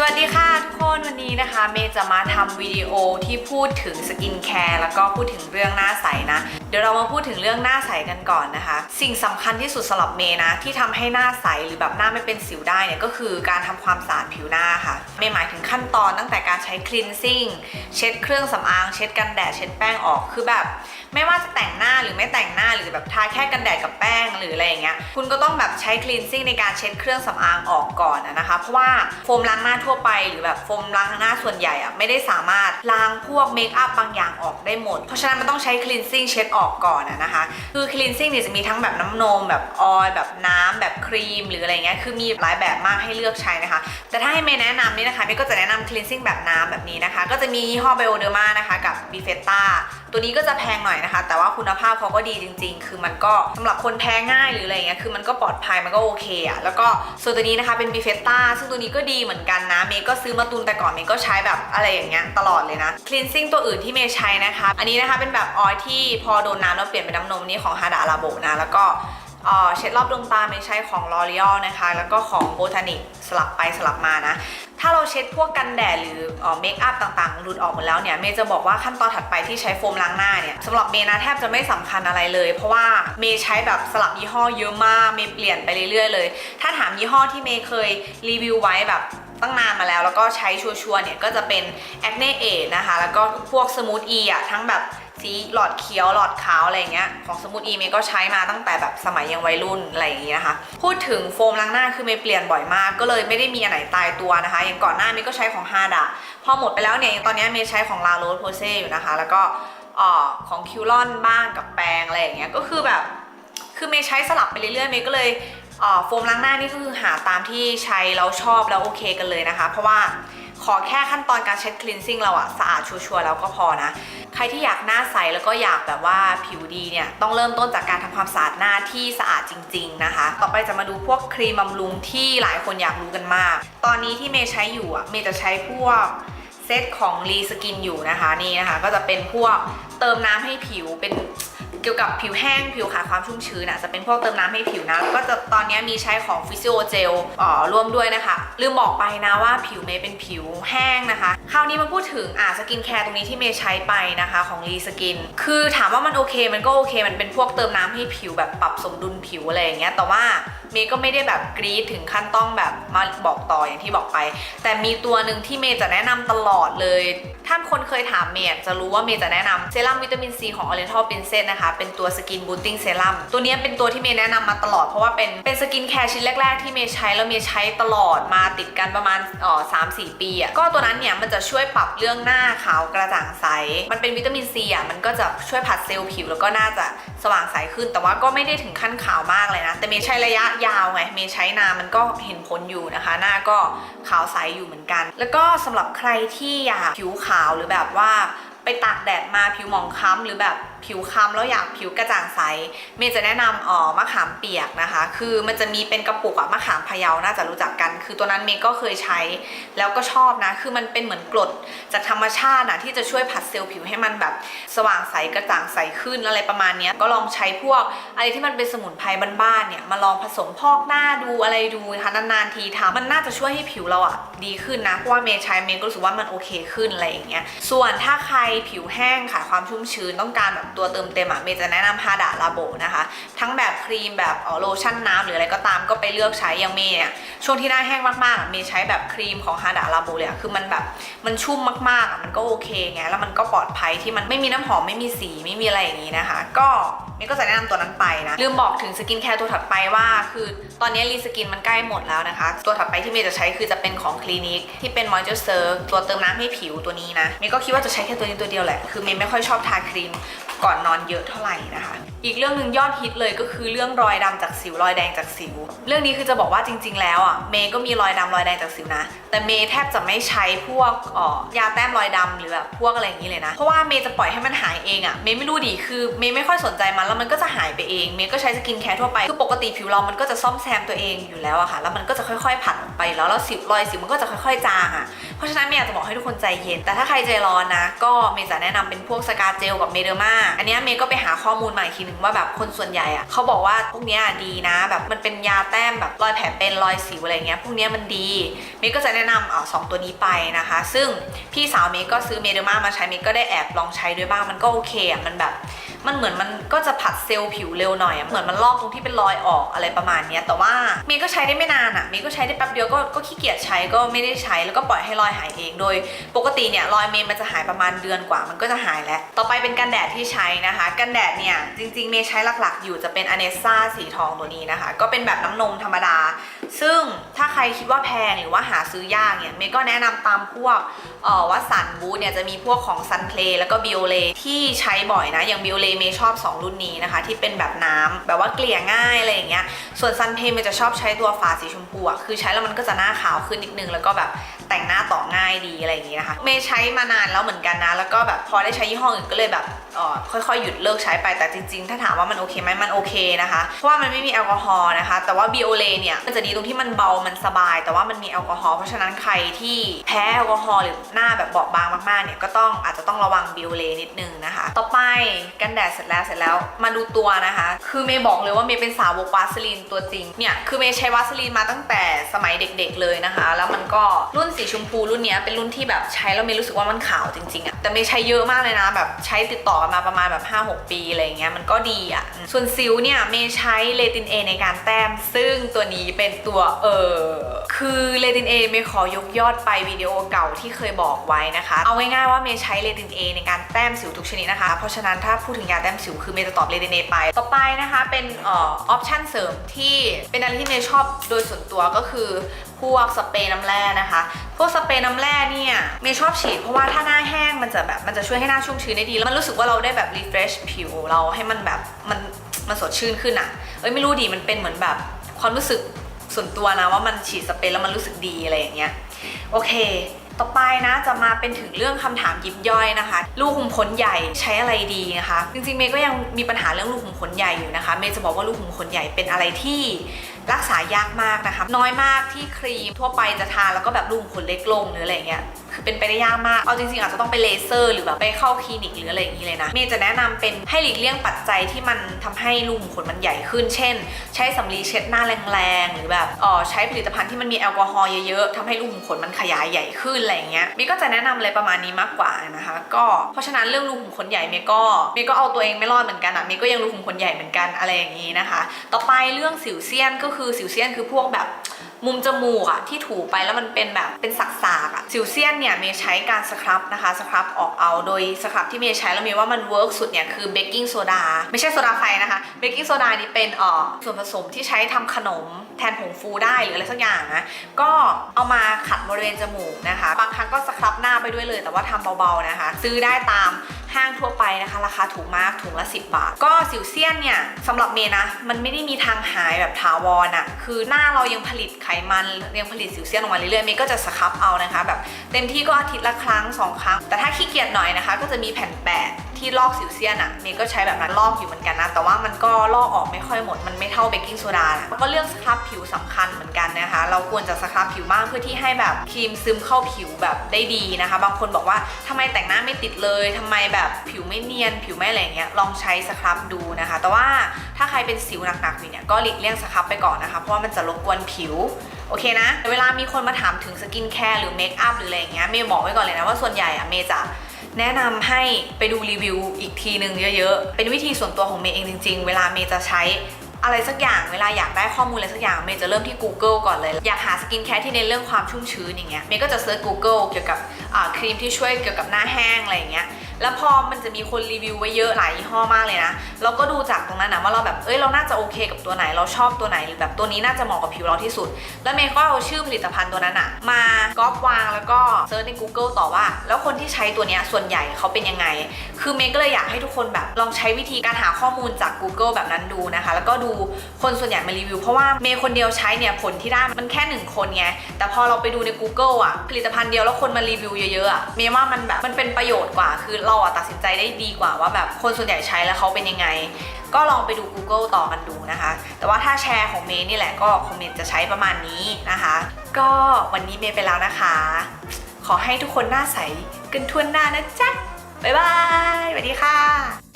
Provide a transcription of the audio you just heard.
สวัสดีค่ะทุกคนวันนี้นะคะ เมย์จะมาทำวิดีโอที่พูดถึงสกินแคร์แล้วก็พูดถึงเรื่องหน้าใสนะ เดี๋ยวเรามาพูดถึงเรื่องหน้าใสกันก่อนนะคะ สิ่งสำคัญที่สุดสำหรับเมย์นะ ที่ทำให้หน้าใสหรือแบบหน้าไม่เป็นสิวได้เนี่ยก็คือการทำความสะอาดผิวหน้าค่ะ เมย์หมายถึงขั้นตอนตั้งแต่การใช้ cleansing เช็ดเครื่องสำอาง เช็ดกันแดดเช็ดแป้งออกคือแบบ ไม่ว่าจะแต่งหน้าหรือไม่แต่งหน้าหรือแบบทาแค่กันแดดกับแป้งหรืออะไรอย่างเงี้ยคุณก็ต้องแบบใช้ cleansing ในการเช็ดเครื่องสำอางออกก่อนนะคะ เพราะว่าโฟมล้างหน้าทั่วไปหรือแบบโฟมล้างหน้าส่วนใหญ่อะไม่ได้สามารถล้างพวกเมคอัพบางอย่างออกได้หมด เพราะฉะนั้นมันต้องใช้ cleansing เช็ดออกก่อนอะนะคะ คือ cleansing เนี่ยจะมีทั้งแบบน้ำนม แบบออยแบบน้ำแบบครีม หรืออะไรเงี้ยคือมีหลายแบบมากให้เลือกใช้นะคะ แต่ถ้าให้เมย์แนะนำนี่นะคะเมย์ก็จะแนะนำ cleansing แบบน้ำแบบนี้นะคะ ก็จะมียี่ห้อ Bioderma นะคะกับ b i f e t t a ตัวนี้ก็จะแพงหน่อยนะคะ แต่ว่าคุณภาพเขาก็ดีจริง ๆ คือมันก็สำหรับคนแพ้ง่ายหรืออะไรเงี้ยคือมันก็ปลอดภัยมันก็โอเคอะแล้วก็ส่วนตัวนี้นะคะเป็นบีเฟต้าซึ่งตัวนี้ก็ดีเหมือนกันนะเมย์ก็ซื้อมาตุนแต่ก่อนเมย์ก็ใช้แบบอะไรอย่างเงี้ยตลอดเลยนะคลีนซิ่งตัวอื่นที่เมย์ใช้นะคะ อันนี้นะคะเป็นแบบออยที่พอโดนน้ำแล้วเปลี่ยนเป็นน้ำนมนี่ของฮาดาลาโบนะแล้วก็ เอ่อเช็ดรอบดวงตาเมย์ใช้ของ L'Oreal นะคะ แล้วก็ของ Botanic สลับไปสลับมานะ ถ้าเราเช็ดพวกกันแดดหรือเมคอัพต่างๆหลุดออกหมดแล้วเนี่ย เมย์จะบอกว่าขั้นตอนถัดไปที่ใช้โฟมล้างหน้าเนี่ยสำหรับเมย์นะแทบจะไม่สำคัญอะไรเลย เพราะว่าเมย์ใช้แบบสลับยี่ห้อเยอะมาก เมย์เปลี่ยนไปเรื่อยๆเลย ถ้าถามยี่ห้อที่เมย์เคยรีวิวไว้แบบตั้งนานมาแล้วแล้วก็ใช้ชัวร์ๆเนี่ยก็จะเป็น Acne a d นะคะ แล้วก็พวกสมูทอีอะทั้งแบบ สีหลอดเขียวหลอดขาวอะไรเงี้ยของสมูทอีเมย์ก็ใช้มาตั้งแต่แบบสมัยยังวัยรุ่นอะไรอย่างเงี้ยนะคะพูดถึงโฟมล้างหน้าคือเมย์เปลี่ยนบ่อยมาก ก็เลยไม่ได้มีอันไหนตายตัวนะคะ อย่างก่อนหน้าเมย์ก็ใช้ของฮาดะพอหมดไปแล้วเนี่ยตอนนี้เมย์ใช้ของลาโรสโพเซอยู่นะคะ แล้วก็ออของคิวลอนบ้างกับแปรงอะไรอย่างเงี้ยก็คือแบบคือเมย์ใช้สลับไปเรื่อยๆเมย์ก็เลยออโฟมล้างหน้านี่ก็คือหาตามที่ใช้แล้วชอบแล้วโอเคกันเลยนะคะ เพราะว่า ขอแค่ขั้นตอนการเช็ด cleansing เราอะสะอาดชัวร์แล้วก็พอนะ ใครที่อยากหน้าใสแล้วก็อยากแบบว่าผิวดีเนี่ยต้องเริ่มต้นจากการทำความสะอาดหน้าที่สะอาดจริง ๆนะคะ ต่อไปจะมาดูพวกครีมบำรุงที่หลายคนอยากรู้กันมาก ตอนนี้ที่เมย์ใช้อยู่อะเมย์จะใช้พวกเซตของรีสกินอยู่นะคะนี่นะคะ ก็จะเป็นพวกเติมน้ำให้ผิวเป็น กี่ยวกับผิวแห้งผิวขาดความชุ่มชื้นนะจะเป็นพวกเติมน้ำให้ผิวนะก็จะตอนนี้มีใช้ของฟิซิโอเจลอ่อร่วมด้วยนะคะ ลืมบอกไปนะว่าผิวเมย์เป็นผิวแห้งนะคะ คราวนี้มาพูดถึงอ่าสกินแคร์ตรงนี้ที่เมย์ใช้ไปนะคะของรีสกินคือถามว่ามันโอเค มันก็โอเค มันเป็นพวกเติมน้ำให้ผิวแบบปรับสมดุลผิวอะไรอย่างเงี้ยแต่ว่าเมย์ก็ไม่ได้แบบกรีดถึงขั้นต้องแบบมาบอกต่ออย่างที่บอกไป แต่มีตัวหนึ่งที่เมย์จะแนะนำตลอดเลยท่าคนเคยถามเมย์จะรู้ว่าเมย์จะแนะนำเซรั่มวิตามินซีของ Oriental Princess นะคะ เป็นตัวสกินบูตติ้งเซรั่มตัวนี้เป็นตัวที่เมย์แนะนำมาตลอดเพราะว่าเป็นเป็นสกินแคร์ชิ้นแรก ๆ ที่เมย์ใช้แล้วเมย์ใช้ตลอดมาติดกันประมาณอ๋อสามสี่ปีอะก็ตัวนั้นเนี่ยมันจะช่วยปรับเรื่องหน้าขาวกระจ่างใส มันเป็นวิตามินซีอะมันก็จะช่วยผัดเซลล์ผิวแล้วก็น่าจะสว่างใสขึ้น แต่ว่าก็ไม่ได้ถึงขั้นขาวมากเลยนะแต่เมย์ใช้ระยะยาวไงเมย์ใช้นานมันก็เห็นผลอยู่นะคะ หน้าก็ขาวใสอยู่เหมือนกัน แล้วก็สำหรับใครที่อยากผิวขาวหรือแบบว่าไปตากแดดมาผิวหมองคล้ำหรือแบบผิวคล้ำแล้วอยากผิวกระจ่างใส เมย์จะแนะนำอ๋อมะขามเปียกนะคะ คือมันจะมีเป็นกระปุกอะมะขามพะเยาน่าจะรู้จักกัน คือตัวนั้นเมย์ก็เคยใช้ แล้วก็ชอบนะ คือมันเป็นเหมือนกรดจากธรรมชาตินะที่จะช่วยผัดเซลล์ผิวให้มันแบบสว่างใสกระจ่างใสขึ้นอะไรประมาณนี้ก็ลองใช้พวกอะไรที่มันเป็นสมุนไพรบ้านๆเนี่ยมาลองผสมพอกหน้าดูอะไรดูนะคะนานๆทีทำมันน่าจะช่วยให้ผิวเราอะดีขึ้นนะเพราะว่าเมย์ใช้เมย์ก็รู้สึกว่ามันโอเคขึ้นอะไรอย่างเงี้ยส่วนถ้าใครผิวแห้งขาดความชุ่มชื้นต้องการแบบตัวเติมเต็มอะเมย์จะแนะนำฮาดาลาโบนะคะ ทั้งแบบครีมแบบออโลชั่นน้ำหรืออะไรก็ตามก็ไปเลือกใช้อย่างเมย์เนี่ยช่วงที่หน้าแห้งมากๆอะเมย์ใช้แบบครีมของฮาดาลาโบเลยอะคือมันแบบมันชุ่มมากๆอะมันก็โอเคไงแล้วมันก็ปลอดภัยที่มันไม่มีน้ำหอมไม่มีสีไม่มีอะไรอย่างนี้นะคะ ก็เมย์ก็จะแนะนำตัวนั้นไปนะลืมบอกถึงสกินแคร์ตัวถัดไปว่า คือตอนนี้รีสกินมันใกล้หมดแล้วนะคะ ตัวถัดไปที่เมย์จะใช้คือจะเป็นของคลินิกที่เป็น moisturizer ตัวเติมน้ำให้ผิวตัวนี้นะเมย์ก็คิดว่าจะใช้แค่ตัวนี้ตัวเดียวแหละคือเมย์ไม่ค่อยชอบทาครีมก่อนนอนเยอะเท่าไหร่นะคะ อีกเรื่องหนึ่งยอดฮิตเลยก็คือเรื่องรอยดำจากสิวรอยแดงจากสิว เรื่องนี้คือจะบอกว่าจริง ๆ แล้วอะเมย์ก็มีรอยดำรอยแดงจากสิวนะ แต่เมย์แทบจะไม่ใช้พวกออยาแต้มรอยดำหรือแบบพวกอะไรอย่างนี้เลยนะ เพราะว่าเมย์จะปล่อยให้มันหายเองอะเมย์ไม่รู้ดิคือเมย์ไม่ค่อยสนใจมาแล้วมันก็จะหายไปเอง เมย์ก็ใช้สกินแคร์ทั่วไปคือปกติผิวเรามันก็จะซ่อมแซมตัวเองอยู่แล้วอะค่ะแล้วมันก็จะค่อยๆผัดออกไปแล้วแล้วสิวรอยสิวมันก็จะค่อย ๆ จางอะเพราะฉะนั้นเมย์อยากจะบอกให้ทุกคนใจเย็น แต่ถ้าใครใจร้อนนะ ก็เมย์จะแนะนำเป็นพวกสกาเจลกับเมเดอร์มาอันเนี้ยเมย์ก็ไปหาข้อมูลมาอีกทีนึงว่าแบบคนส่วนใหญ่อะเขาบอกว่าพวกเนี้ยดีนะ แบบมันเป็นยาแต้มแบบรอยแผลเป็นรอยสิวอะไรเงี้ยพวกเนี้ยมันดี เมย์ก็จะแนะนำเอ่อสองตัวนี้ไปนะคะ ซึ่งพี่สาวเมย์ก็ซื้อเมเดอร์มามาใช้เมย์ก็ได้แอบลองใช้ด้วยบ้างมันก็โอเคอะมันแบบ มันเหมือนมันก็จะผัดเซลล์ผิวเร็วหน่อย เหมือนมันลอกตรงที่เป็นรอยออกอะไรประมาณนี้แต่ว่าเมย์ก็ใช้ได้ไม่นานอะเมย์ก็ใช้ได้แป๊บเดียวก็ก็ขี้เกียจใช้ก็ไม่ได้ใช้แล้วก็ปล่อยให้รอยหายเอง โดยปกติเนี่ยรอยเมย์มันจะหายประมาณเดือนกว่ามันก็จะหายแล้ว ต่อไปเป็นกันแดดที่ใช้นะคะ กันแดดเนี่ยจริงๆเมย์ใช้หลักๆ อยู่จะเป็นอเนซ่าสีทองตัวนี้นะคะ ก็เป็นแบบน้ำนมธรรมดา ซึ่งถ้าใครคิดว่าแพงหรือว่าหาซื้อยากเนี่ยเมย์ก็แนะนำตามพวกอ่อวัสันบูธเนี่ยจะมีพวกของซันเพลแล้วก็บิโอเลที่ใช้บ่อยนะอย่างบิโอเลเมย์ชอบ 2 รุ่นนี้นะคะ ที่เป็นแบบน้ำแบบว่าเกลี่ยง่ายอะไรอย่างเงี้ยส่วนซันเพลเมย์จะชอบใช้ตัวฝาสีชมพูอะคือใช้แล้วมันก็จะหน้าขาวขึ้นนิดนึงแล้วก็แบบแต่งหน้าต่อง่ายดีอะไรอย่างเงี้นะคะเมย์ใช้มานานแล้วเหมือนกันนะ แล้วก็แบบพอได้ใช้ยี่ห้ออื่นก็เลยแบบเอ่อค่อยๆ หยุดเลิกใช้ไปแต่จริงๆ ถ้าถามว่ามันโอเคไหมมันโอเคนะคะ เพราะว่ามันไม่มีแอลกอฮอล์นะคะ แต่ว่าบิโอเลเนี่ยมันจะดีตรงที่มันเบามันสบาย แต่ว่ามันมีแอลกอฮอล์เพราะฉะนั้นใครที่แพ้แอลกอฮอล์หรือหน้าแบบบอบบางมากๆเนี่ยก็ต้องอาจจะต้องระวังบิโอเลนิดนึงนะคะ ต่อไปกันแดดเสร็จแล้วเสร็จแล้วมาดูตัวนะคะ คือเมย์บอกเลยว่าเมย์เป็นสาวกวาสลีนตัวจริงเนี่ยคือเมย์ใช้วาสลีนมาตั้งแต่สมัยเด็กๆเลยนะคะ แล้วมันก็รุ่นสีชมพูรุ่นนี้เป็นรุ่นที่แบบใช้แล้วเมย์รู้สึกว่ามันขาวจริงๆอะแต่เมย์ใช้เยอะมากเลยนะแบบใช้ติดต่อกันมาประมาณแบบ5-6 ปีอะไรเงี้ยมันก็ดีอะส่วนสิวเนี่ยเมย์ใช้เลตินเอในการแต้ม ซึ่งตัวนี้เป็นตัวเออคือเลตินเอเมย์ขอยกยอดไปวิดีโอเก่าที่เคยบอกไว้นะคะ เอาง่ายๆว่าเมย์ใช้เลตินเอในการแต้มสิวทุกชนิดนะคะ เพราะฉะนั้นถ้าพูดถึงยาแต้มสิวคือเมย์จะตอบเลตินเอไป ต่อไปนะคะเป็นเออออปชั่นเสริมที่เป็นอะไรที่เมย์ชอบโดยส่วนตัวก็คือพวกสเปรย์น้ำแร่นะคะ พวกสเปรย์น้ำแร่เนี่ยเมย์ชอบฉีดเพราะว่าถ้าหน้าแห้งมันจะแบบมันจะช่วยให้หน้าชุ่มชื้นได้ดี แล้วมันรู้สึกว่าเราได้แบบ refresh ผิวเราให้มันแบบมันมันสดชื่นขึ้นอะ่ะ เอ้ยไม่รู้ดิมันเป็นเหมือนแบบความรู้สึกส่วนตัวนะว่ามันฉีดสเปรย์แล้วมันรู้สึกดีอะไรอย่างเงี้ย โอเค ต่อไปนะจะมาเป็นถึงเรื่องคำถามยิบย่อยนะคะ ลูกขุมขนใหญ่ใช้อะไรดีนะคะ จริงๆเมย์ก็ยังมีปัญหาเรื่องลูกขุมขนใหญ่อยู่นะคะเมย์จะบอกว่าลูกขุมขนใหญ่เป็นอะไรที่รักษายากมากนะคะ น้อยมากที่ครีมทั่วไปจะทาแล้วก็แบบลูกขุมขนเล็กลงหรืออะไรเงี้ย เป็นไปได้ยากมาก เอาจริงๆอาจจะต้องไปเลเซอร์ หรือแบบไปเข้าคลินิกหรืออะไรอย่างนี้เลยนะ เมย์จะแนะนำเป็นให้หลีกเลี่ยงปัจจัยที่มันทำให้รูขุมขนมันใหญ่ขึ้น เช่น ใช้สำลีเช็ดหน้าแรงๆ หรือแบบเออใช้ผลิตภัณฑ์ที่มันมีแอลกอฮอล์เยอะๆทำให้รูขุมขนมันขยายใหญ่ขึ้นอะไรอย่างเงี้ย เมย์ก็จะแนะนำอะไรประมาณนี้มากกว่านะคะ ก็เพราะฉะนั้นเรื่องรูขุมขนใหญ่เมย์ก็เมย์ก็เอาตัวเองไม่รอดเหมือนกันอะเมย์ก็ยังรูขุมขนใหญ่เหมือนกันอะไรอย่างนี้นะคะ ต่อไปเรื่องสิวเซียนก็คือสิวเซียนคือพวกแบบ มุมจมูกอะที่ถูไปแล้วมันเป็นแบบเป็นสักๆอะสิวเซียนเนี่ยเมย์ใช้การสครับนะคะสครับออกเอาโดยสครับที่เมย์ใช้แล้วเมย์ว่ามันเวิร์กสุดเนี่ยคือเบกกิ้งโซดาไม่ใช่โซดาไฟนะคะเบกกิ้งโซดานี่เป็นอ่อส่วนผสมที่ใช้ทำขนมแทนผงฟูได้หรืออะไรสักอย่างนะก็เอามาขัดบริเวณจมูกนะคะ บางครั้งก็สครับหน้าไปด้วยเลย แต่ว่าทำเบาๆนะคะ ซื้อได้ตาม ห้างทั่วไปนะคะ ราคาถูกมากถุงละ 10 บาท ก็สิวเซียนเนี่ยสำหรับเมนะ มันไม่ได้มีทางหายแบบถาวรอะคือหน้าเรายังผลิตไขมันยังผลิตสิวเซียนออกมาเรื่อยๆเมย์ก็จะสครับเอานะคะ แบบเต็มที่ก็อาทิตย์ละครั้งสองครั้ง แต่ถ้าขี้เกียจหน่อยนะคะ ก็จะมีแผ่นแปะ ที่ลอกสิวเซียนอะเมย์ก็ใช้แบบนั้นลอกอยู่เหมือนกันนะ แต่ว่ามันก็ลอกออกไม่ค่อยหมด มันไม่เท่าเบกกิ้งโซดานะก็เรื่องสครับผิวสำคัญเหมือนกันนะคะ เราควรจะสครับผิวมากเพื่อที่ให้แบบครีมซึมเข้าผิวแบบได้ดีนะคะ บางคนบอกว่าทำไมแต่งหน้าไม่ติดเลยทำไมแบบผิวไม่เนียน ผิวไม่อะไรอย่างเงี้ย ลองใช้สครับดูนะคะ แต่ว่าถ้าใครเป็นสิวหนักๆอยู่เนี่ย ก็หลีกเลี่ยงสครับไปก่อนนะคะ เพราะว่ามันจะรบกวนผิวโอเคนะ เวลามีคนมาถามถึงสกินแคร์หรือเมคอัพหรืออะไรอย่างเงี้ย เมย์บอกไว้ก่อนเลยนะว่าส่วนใหญ่อะเมย์จะ แนะนำให้ไปดูรีวิวอีกทีหนึ่งเยอะๆ เป็นวิธีส่วนตัวของเมย์เองจริง ๆ เวลาเมย์จะใช้อะไรสักอย่างเวลาอยากได้ข้อมูลอะไรสักอย่างเมย์จะเริ่มที่ Google ก่อนเลย อยากหาสกินแคร์ที่เน้นเรื่องความชุ่มชื้นอย่างเงี้ยเมย์ก็จะเซิร์ช Google เกี่ยวกับครีมที่ช่วยเกี่ยวกับหน้าแห้งอะไรอย่างเงี้ย แล้วพอมันจะมีคนรีวิวไว้เยอะหลายยี่ห้อมากเลยนะเราก็ดูจากตรงนั้นนะว่าเราแบบเอ้ยเราน่าจะโอเคกับตัวไหนเราชอบตัวไหนหรือแบบตัวนี้น่าจะเหมาะกับผิวเราที่สุด แล้วเมย์ก็เอาชื่อผลิตภัณฑ์ตัวนั้นอะมาก๊อปวางแล้วก็เซิร์ชใน Google ต่อว่า แล้วคนที่ใช้ตัวเนี้ยส่วนใหญ่เขาเป็นยังไง คือเมย์ก็เลยอยากให้ทุกคนแบบลองใช้วิธีการหาข้อมูลจาก Google แบบนั้นดูนะคะ แล้วก็ดูคนส่วนใหญ่มารีวิว เพราะว่าเมย์คนเดียวใช้เนี่ยผลที่ได้มันแค่หนึ่งคนไงแต่พอเราไปดูใน Google อะผลิตภัณฑ์เดียวแล้วคนมารีวิวเยอะๆอะเมย์ว่ามันแบบมันเป็นประโยชน์กว่าคือเราอะตัดสินใจได้ดีกว่าว่าแบบคนส่วนใหญ่ใช้แล้วเขาเป็นยังไง ก็ลองไปดู Google ต่อกันดูนะคะ แต่ว่าถ้าแชร์ของเมย์นี่แหละก็คงเมย์จะใช้ประมาณนี้นะคะ ก็วันนี้เมย์ไปแล้วนะคะ ขอให้ทุกคนหน้าใสกันทั่วหน้านะจ๊ะบ๊ายบายสวัสดีค่ะ